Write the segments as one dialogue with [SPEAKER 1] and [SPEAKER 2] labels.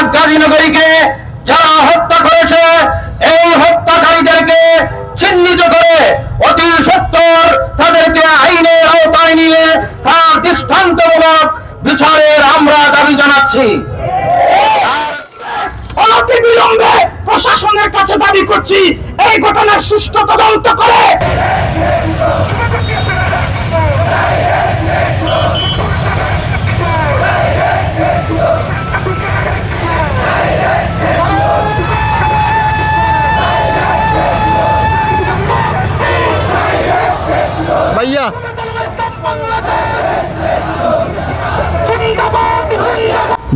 [SPEAKER 1] মুস্তাক গাজীনগরীকে যারা হত্যা করেছে, এই হত্যাকারীদেরকে চিহ্নিত করে অতি সত্তর তাদেরকে আইনের আওতায় নিয়ে তার দৃষ্টান্তমূলক বিচারের আমরা দাবি জানাচ্ছি।
[SPEAKER 2] অনতি বিলম্বে প্রশাসনের কাছে দাবি করছি, এই ঘটনার সুষ্ঠু তদন্ত করে।
[SPEAKER 3] ভাইয়া।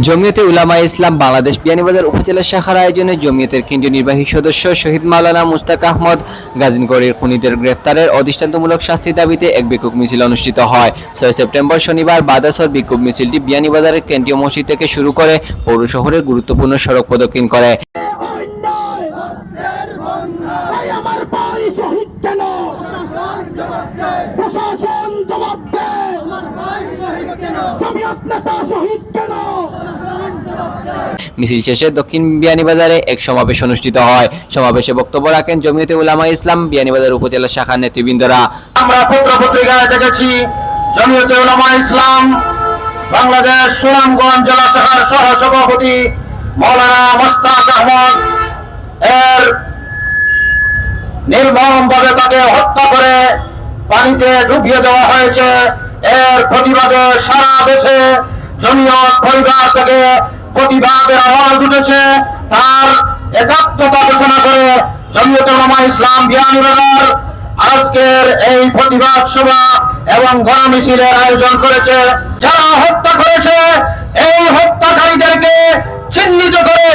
[SPEAKER 4] জমিয়তে উলামা ইসলাম বাংলাদেশ বিয়ানীবাজার উপজেলা শাখার আয়োজনে জমিয়তের কেন্দ্রীয় নির্বাহী সদস্য শহীদ মাওলানা মুস্তাক আহমদ গাজীনগরের খুনিদের গ্রেফতারের অদৃষ্টান্তমূলক শাস্তির দাবিতে এক বিক্ষোভ মিছিল অনুষ্ঠিত হয়। ছয় সেপ্টেম্বর শনিবার বাদাসর বিক্ষোভ মিছিলটি বিয়ানীবাজারের কেন্দ্রীয় মসজিদ থেকে শুরু করে পৌর শহরের গুরুত্বপূর্ণ সড়ক প্রদক্ষিণ করে
[SPEAKER 2] তাই আমার ভাই শহীদ কেন প্রশাসন জবাব দেয় জমিয়ত নেতা শহীদ কেন
[SPEAKER 4] মিছিল শেষে দক্ষিণ বিয়ানীবাজারে এক সমাবেশ অনুষ্ঠিত হয়। সমাবেশে বক্তব্য রাখেন জমিয়তে উলামা ইসলাম, বিয়ানীবাজার উপজেলা শাখার নেতৃবৃন্দরা।
[SPEAKER 1] আমরা পত্র পত্রিকায় দেখেছি, জমিয়তে উলামা ইসলাম, বাংলাদেশ সুনামগঞ্জ জেলা শাখার সহ সভাপতি মৌলানা মোস্তাক আহমদ এর নির্মম ভাবে তাকে হত্যা করে পানিতে ডুবিয়ে দেওয়া হয়েছে। এর প্রতিবাদে সারা দেশে জমিয়ত পরিবার থেকে প্রতিবাদের আওয়াজ উঠেছে। তার একাত্মতা ঘোষণা করে জমিয়ত উলামা ইসলাম বিয়ানীবাজার আজকের এই প্রতিবাদ সভা এবং গণমিছিলের আয়োজন করেছে। যারা হত্যা করেছে, এই হত্যাকারীদেরকে চিহ্নিত করে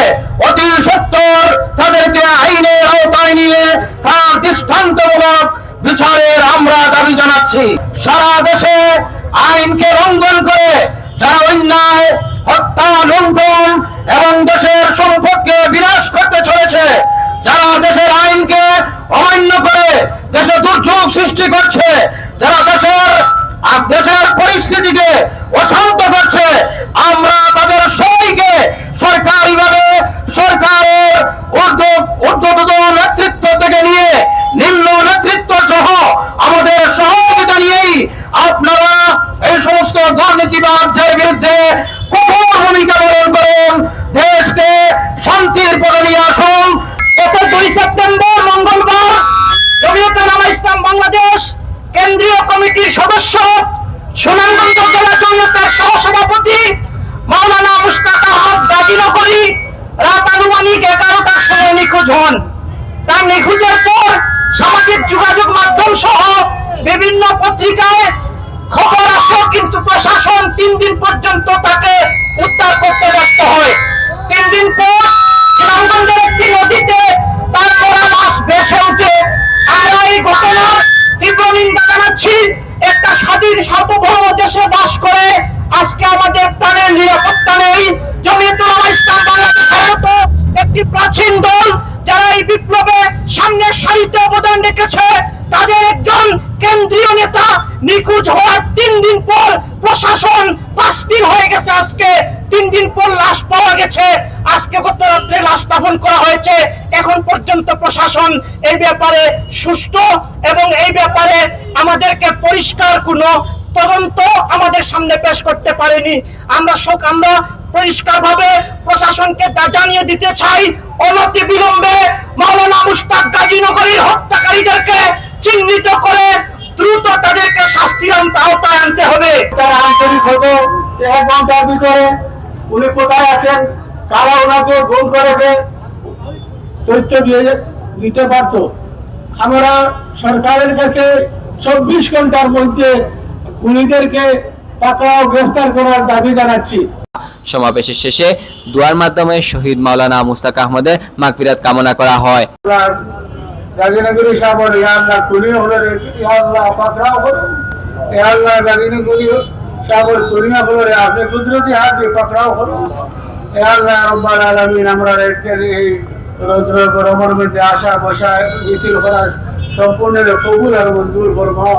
[SPEAKER 1] অতি সত্তর তাদেরকে আইনের আওতায় নিয়ে তার দৃষ্টান্তমূলক বিচারের দাবি জানাচ্ছি। সারা দেশে আইনকে লঙ্ঘন করে যারা অন্যায়, হত্যা, লুণ্ঠন এবং দেশের সম্পদকে বিনাশ করতে চলেছে, যারা দেশের আইনকে অমান্য করে দেশে দুর্যোগ সৃষ্টি করছে যারা দেশের আর দেশের পরিস্থিতিকে অশান্ত করছে আমরা তাদের সবাইকে সরকারিভাবে সরকারের ঊর্ধ্ব ঊর্ধ্বতন নেতৃত্ব থেকে নিয়ে নিম্ন নেতৃত্ব সহ আমাদের সহযোগিতা নিয়েই আপনারা এই সমস্ত দুর্নীতিবাদদের বিরুদ্ধে কঠোর ভূমিকা পালন করুন, দেশকে শান্তির পথে আসুন।
[SPEAKER 2] গত দুই সেপ্টেম্বর, মঙ্গলবার, জমিয়ত নামা ইসলাম বাংলাদেশ কেন্দ্রীয় কমিটির সদস্য সুনামগঞ্জ জেলা জমিয়তের সহসভাপতি মাওলানা মুস্তাক আহমদ গাজীনগরী রাত আনুমানিক এগারোটার সময় নিখোঁজ হন। তার নিখোঁজের পর সামাজিক যোগাযোগ মাধ্যম সহ বিভিন্ন পত্রিকায় তিন দিন পর্যন্ত তাকে উদ্ধার করতে ব্যস্ত হয়। তিন দিন পর সুনামগঞ্জের একটি নদীতে তার ওঠে আমরা এই ঘটনার তীব্র নিন্দা জানাচ্ছি, একটা স্বাধীন সার্বভৌম দেশে বাস করে আজকে আমাদের প্রাণের নিরাপত্তা নেই। জমিয়তুল ইসলাম একটি প্রাচীন দল যারা এই বিপ্লবে সামনের সারিতে অবদান রেখেছে, তাদের একজন কেন্দ্রীয় নেতা নিখোঁজ হওয়ার তিন দিন পর দিন হয়ে গেছে আজকে। তিন দিন পর লাশ পাওয়া গেছে। আজকে গত রাত্রে লাশ দাফন করা হয়েছে। এখন পর্যন্ত প্রশাসন এই ব্যাপারে সুষ্ঠু এবং এই ব্যাপারে আমাদেরকে পরিষ্কার কোনো তদন্ত আমাদের সামনে পেশ করতে পারেনি। আমরা শোক আমরা পরিষ্কারভাবে প্রশাসনকে জানিয়ে দিতে চাই অনতি বিলম্বে মাওলানা মুস্তাক গাজীনগরীর হত্যাকারীদেরকে
[SPEAKER 3] যে এক ঘণ্টার ভিতরে উনি কোথায় আছেন? কারা ওনাকে ফোন করেছে? তথ্য দিয়ে দিতে পারত। আমরা সরকারের কাছে চব্বিশ ঘণ্টার মধ্যে খুনিদেরকে পাকড়াও গ্রেফতার করার দাবি জানাচ্ছি।
[SPEAKER 4] সমাবেশের শেষে দুয়ার মাধ্যমে শহীদ মাওলানা মুস্তাক আহমদের মাগফিরাত কামনা করা হয়।
[SPEAKER 3] গাজীনগরী সাবর ইয়া আল্লাহ খুনি হলো ইয়া আল্লাহ পাকড়াও হলো ইয়া আল্লাহ গাজীনগরী সাবর দুনিয়া রে, আপনি কুদরতি হাত দিয়ে পাকড়াও হলো আল্লাহ রব্বাল আলমিন আমরা এই রৌদ্র গরমের মধ্যে আসা বসা মিছিল করা সম্পূর্ণ কবুল আর মঞ্জুর ফরমাও।